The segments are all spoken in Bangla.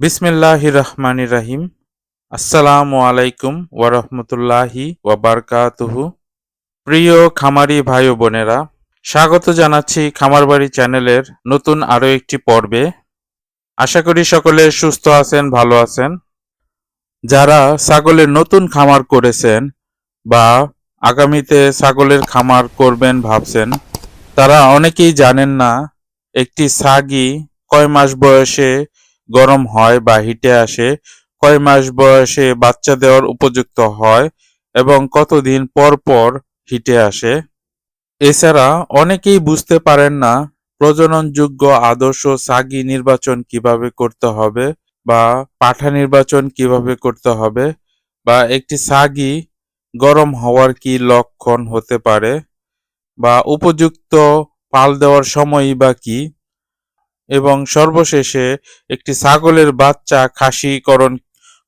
বিসমিল্লাহ রহমান রাহিম। আসসালামু আলাইকুম ওয়ারহমতুল্লাহি ওয়াবারকাতুহু প্রিয় খামারি ভাই বোনেরা, স্বাগত জানাচ্ছি খামারবাড়ি চ্যানেলের নতুন আরও একটি পর্বে। আশা করি সকলে সুস্থ আছেন, ভালো আছেন। যারা ছাগলের নতুন খামার করেছেন বা আগামীতে ছাগলের খামার করবেন ভাবছেন, তারা অনেকেই জানেন না, একটি ছাগি কয় মাস বয়সে গরম হয় বা হিটে আসে, কয় মাস বয়সে বাচ্চা দেওয়ার উপযুক্ত হয় এবং কতদিন পর পর হিটে আসে? এছাড়া অনেকেই বুঝতে পারেন না প্রজননযোগ্য আদর্শ সাগি নির্বাচন কীভাবে করতে হবে বা পাঠা নির্বাচন কীভাবে করতে হবে বা একটি সাগি গরম হওয়ার কি লক্ষণ হতে পারে বা উপযুক্ত পাল দেওয়ার সময়ই বা কি? এবং সর্বশেষে একটি ছাগলের বাচ্চা খাসিকরণ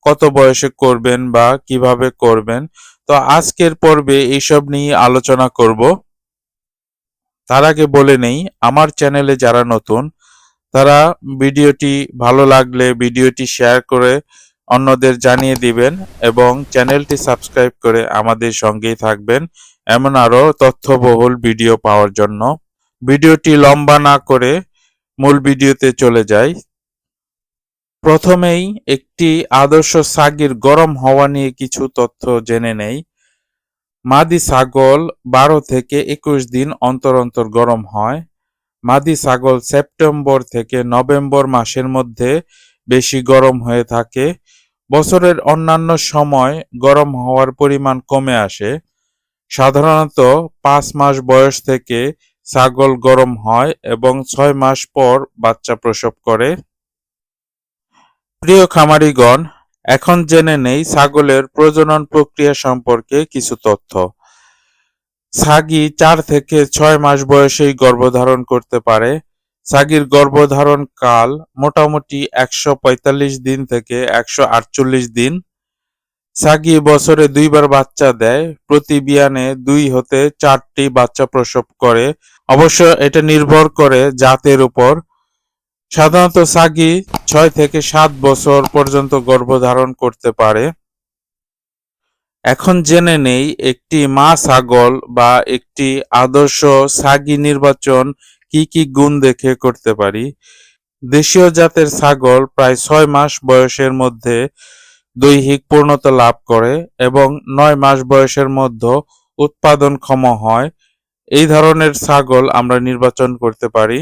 কত বয়সে করবেন বা কীভাবে করবেন? তো আজকের পর্বে এইসব নিয়ে আলোচনা করব। তার আগে বলে নেই, আমার চ্যানেলে যারা নতুন, তারা ভিডিওটি ভালো লাগলে ভিডিওটি শেয়ার করে অন্যদের জানিয়ে দিবেন এবং চ্যানেলটি সাবস্ক্রাইব করে আমাদের সঙ্গেই থাকবেন। এমন আরও তথ্যবহুল ভিডিও পাওয়ার জন্য। ভিডিওটি লম্বা না করে মূল ভিডিওতে চলে যাই। প্রথমেই একটি আদর্শ সাগির গরম হওয়া নিয়ে কিছু তথ্য জেনে নেই। মাদি ছাগল বারো থেকে একুশ দিন অন্তর অন্তর গরম হয়। মাদি ছাগল সেপ্টেম্বর থেকে নভেম্বর মাসের মধ্যে বেশি গরম হয়ে থাকে। বছরের অন্যান্য সময় গরম হওয়ার পরিমাণ কমে আসে। সাধারণত পাঁচ মাস বয়স থেকে ছাগল গরম হয় এবং ছয় মাস পর বাচ্চা প্রসব করে। প্রিয় খামারিগণ, এখন জেনে নেই ছাগলের প্রজনন প্রক্রিয়া সম্পর্কে কিছু তথ্য। ছাগি চার থেকে ছয় মাস বয়সেই গর্ভধারণ করতে পারে। ছাগির গর্ভধারণ কাল মোটামুটি একশো পঁয়তাল্লিশ দিন থেকে একশো আটচল্লিশ দিন। ছাগি বছরে দুইবার বাচ্চা দেয়, প্রতি বিয়ানে দুই হতে চারটি বাচ্চা প্রসব করে অবশ্য এটা নির্ভর করে জাতের উপর। সাধারণত সাগি ছয় থেকে সাত বছর পর্যন্ত গর্ভধারণ করতে পারে। এখন জেনে নেই একটি মা ছাগল বা একটি আদর্শ ছাগি নির্বাচন কি কি গুণ দেখে করতে পারি। দেশীয় জাতের ছাগল প্রায় ছয় মাস বয়সের মধ্যে দৈহিক পূর্ণতা লাভ করে এবং নয় মাস বয়সের মধ্যে উৎপাদনক্ষম হয়। এই ধরনের ছাগল আমরা নির্বাচন করতে পারি।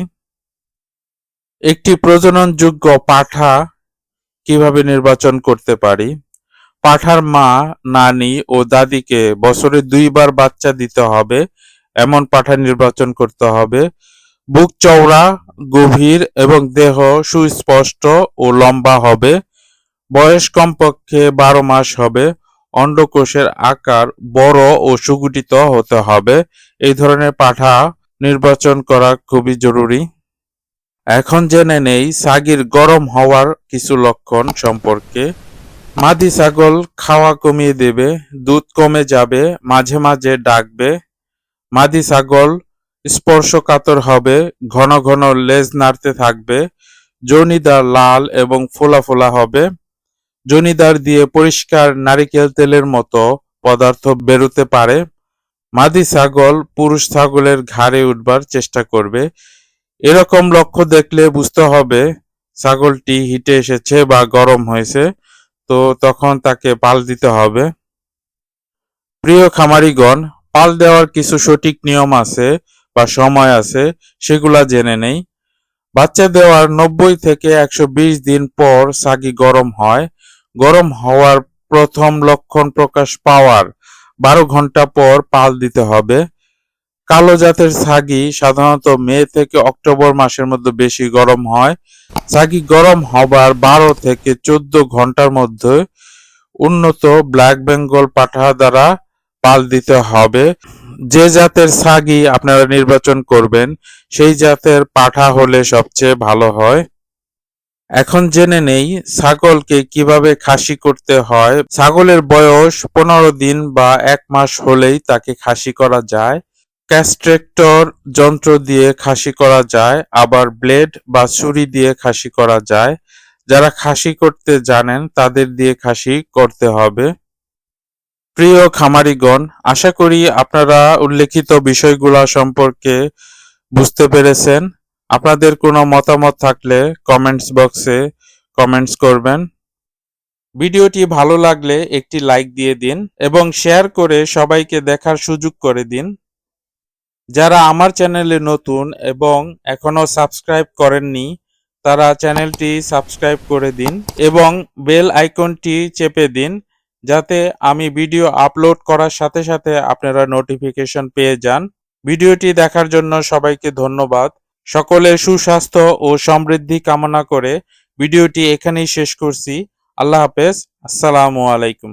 একটি প্রজননযোগ্য পাঠা কীভাবে নির্বাচন করতে পারি? পাঠার মা, নানি ও দাদিকে বছরে দুইবার বাচ্চা দিতে হবে, এমন পাঠা নির্বাচন করতে হবে। বুক চওড়া, গভীর এবং দেহ সুস্পষ্ট ও লম্বা হবে। বয়স কমপক্ষে বারো মাস হবে। অন্ডকোষের আকার বড় ও সুগঠিত হতে হবে। এই ধরনের পাঠা নির্বাচন করা খুবই জরুরি। এখন জেনে নেই সাগির গরম হওয়ার কিছু লক্ষণ সম্পর্কে। মাদি ছাগল খাওয়া কমিয়ে দেবে, দুধ কমে যাবে, মাঝে মাঝে ডাকবে। মাদি ছাগল স্পর্শকাতর হবে, ঘন ঘন লেজ নাড়তে থাকবে জনিদার লাল এবং ফোলা ফোলা হবে। জনিদার দিয়ে পরিষ্কার নারিকেল তেলের মতো পদার্থ বেরোতে পারে। মাদি ছাগল পুরুষ ছাগলের ঘাড়ে উঠবার চেষ্টা করবে। এরকম লক্ষ্য দেখলে বুঝতে হবে ছাগলটি হিটে এসেছে বা গরম হয়েছে, তো তখন তাকে পাল দিতে হবে। প্রিয় খামারিগণ, পাল দেওয়ার কিছু সঠিক নিয়ম আছে বা সময় আছে, সেগুলা জেনে নেই। বাচ্চা দেওয়ার নব্বই থেকে একশো বিশ দিন পর সাগি গরম হয়। গরম হওয়ার প্রথম লক্ষণ প্রকাশ পাওয়ার বারো ঘণ্টা পর পাল দিতে হবে। কালো জাতের ছাগি সাধারণত মে থেকে অক্টোবর মাসের মধ্যে বেশি গরম হয়। ছাগি গরম হবার বারো থেকে চোদ্দ ঘণ্টার মধ্যে উন্নত ব্ল্যাক বেঙ্গল পাঠা দ্বারা পাল দিতে হবে। যে জাতের ছাগি আপনারা নির্বাচন করবেন, সেই জাতের পাঠা হলে সবচেয়ে ভালো হয়। এখন জেনে নেই ছাগলকে কীভাবে খাসি করতে হয়। ছাগলের বয়স পনেরো দিন বা এক মাস হলেই তাকে খাসি করা যায়। ক্যাস্ট্রেক্টর যন্ত্র দিয়ে খাসি করা যায়, আবার ব্লেড বা ছুরি দিয়ে খাসি করা যায়। যারা খাসি করতে জানেন তাদের দিয়ে খাসি করতে হবে। প্রিয় খামারিগণ, আশা করি আপনারা উল্লেখিত বিষয়গুলো সম্পর্কে বুঝতে পেরেছেন। আপনাদের কোনো মতামত থাকলে কমেন্টস বক্সে কমেন্টস করবেন। ভিডিওটি ভালো লাগলে একটি লাইক দিয়ে দিন এবং শেয়ার করে সবাইকে দেখার সুযোগ করে দিন। যারা আমার চ্যানেলে নতুন এবং এখনও সাবস্ক্রাইব করেননি, তারা চ্যানেলটি সাবস্ক্রাইব করে দিন এবং বেল আইকনটি চেপে দিন। যাতে আমি ভিডিও আপলোড করার সাথে সাথে আপনারা নোটিফিকেশন পেয়ে যান। ভিডিওটি দেখার জন্য সবাইকে ধন্যবাদ। সকলে সুস্বাস্থ্য ও সমৃদ্ধি কামনা করে ভিডিওটি এখানেই শেষ করছি। আল্লাহ হাফেজ। আসসালামু আলাইকুম।